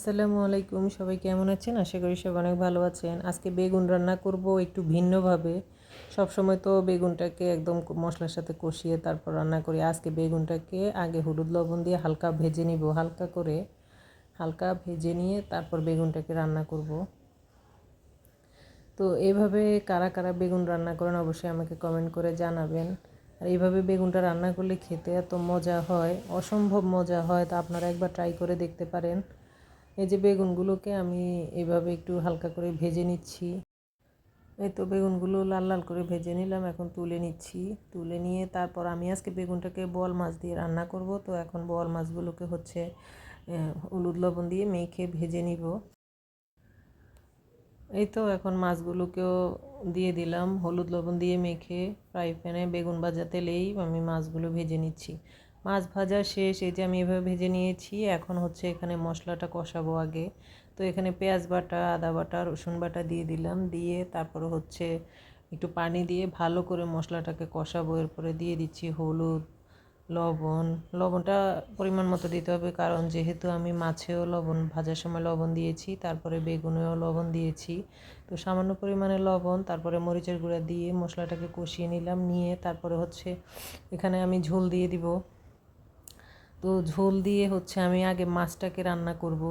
আসসালামু আলাইকুম, সবাই কেমন আছেন? আশা করি সব অনেক ভালো আছেন। আজকে বেগুন রান্না করব একটু ভিন্নভাবে। সব সময় তো বেগুনটাকে একদম মশলার সাথে কষিয়ে তারপর রান্না করি। আজকে বেগুনটাকে আগে হলুদ লবণ দিয়ে হালকা ভেজে নিব। হালকা করে হালকা ভেজে নিয়ে তারপর বেগুনটাকে রান্না করব। তো এভাবে কারা কারা বেগুন রান্না করেন অবশ্যই আমাকে কমেন্ট করে জানাবেন। আর এইভাবে বেগুনটা রান্না করলে খেতে এত মজা হয়, অসম্ভব মজা হয়। তা আপনারা একবার ট্রাই করে দেখতে পারেন। এই যে বেগুনগুলোকে আমি এভাবে একটু হালকা করে ভেজে নিচ্ছি। এই তো বেগুনগুলো লাল লাল করে ভেজে নিলাম, এখন তুলে নিচ্ছি। তুলে নিয়ে তারপর আমি আজকে বেগুনটাকে বল মাছ দিয়ে রান্না করব। তো এখন বল মাছগুলোকে হচ্ছে হলুদ লবণ দিয়ে মেখে ভেজে নিব। এই তো এখন মাছগুলোকেও দিয়ে দিলাম। হলুদ লবণ দিয়ে মেখে ফ্রাই প্যানে বেগুন ভাজা তেলেই আমি মাছগুলো ভেজে নিচ্ছি। মাছ ভাজা শেষ, এই যে আমি এভাবে ভেজে নিয়েছি। এখন হচ্ছে এখানে মশলাটা কষাবো আগে। তো এখানে পেঁয়াজ বাটা, আদা বাটা, রসুন বাটা দিয়ে দিলাম। দিয়ে তারপর হচ্ছে একটু পানি দিয়ে ভালো করে মশলাটাকে কষাবো। এরপরে দিয়ে দিচ্ছি হলুদ, লবণ। লবণটা পরিমাণ মতো দিতে হবে, কারণ যেহেতু আমি মাছেও লবণ, ভাজার সময় লবণ দিয়েছি, তারপরে বেগুনেও লবণ দিয়েছি। তো সামান্য পরিমাণে লবণ, তারপরে মরিচের গুঁড়া দিয়ে মশলাটাকে কষিয়ে নিলাম। নিয়ে তারপরে হচ্ছে এখানে আমি ঝোল দিয়ে দিব। তো ঝোল দিয়ে হচ্ছে আমি আগে মাছটাকে রান্না করব।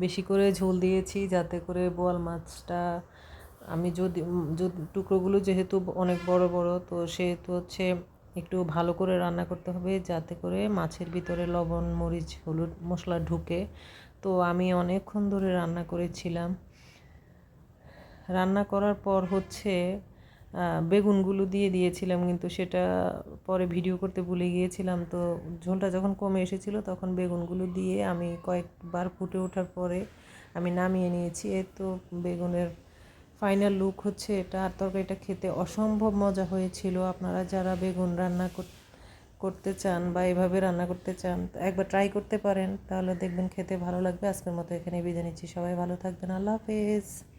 বেশি করে ঝোল দিয়েছি যাতে করে বোয়াল মাছটা আমি যদি টুকরোগুলো যেহেতু অনেক বড় বড়, তো সেহেতু হচ্ছে একটু ভালো করে রান্না করতে হবে যাতে করে মাছের ভিতরে লবণ, মরিচ, হলুদ মশলা ঢুকে। তো আমি অনেকক্ষণ ধরে রান্না করেছিলাম। রান্না করার পর হচ্ছে বেগুনগুলো দিয়ে দিয়েছিলাম, কিন্তু সেটা পরে ভিডিও করতে ভুলে গিয়েছিলাম। তো ঝোলটা যখন কমে এসেছিল, তখন বেগুনগুলো দিয়ে আমি কয়েকবার ফুটে ওঠার পরে আমি নামিয়ে নিয়েছি। এ তো বেগুনের ফাইনাল লুক হচ্ছে এটা। আর তরকারিটা খেতে অসম্ভব মজা হয়েছিল। আপনারা যারা বেগুন রান্না করতে চান বা এভাবে রান্না করতে চান, একবার ট্রাই করতে পারেন। তাহলে দেখবেন খেতে ভালো লাগবে। আজকের মতো এখানে বিদায় নিচ্ছি। সবাই ভালো থাকবেন। আল্লাহ হাফেজ।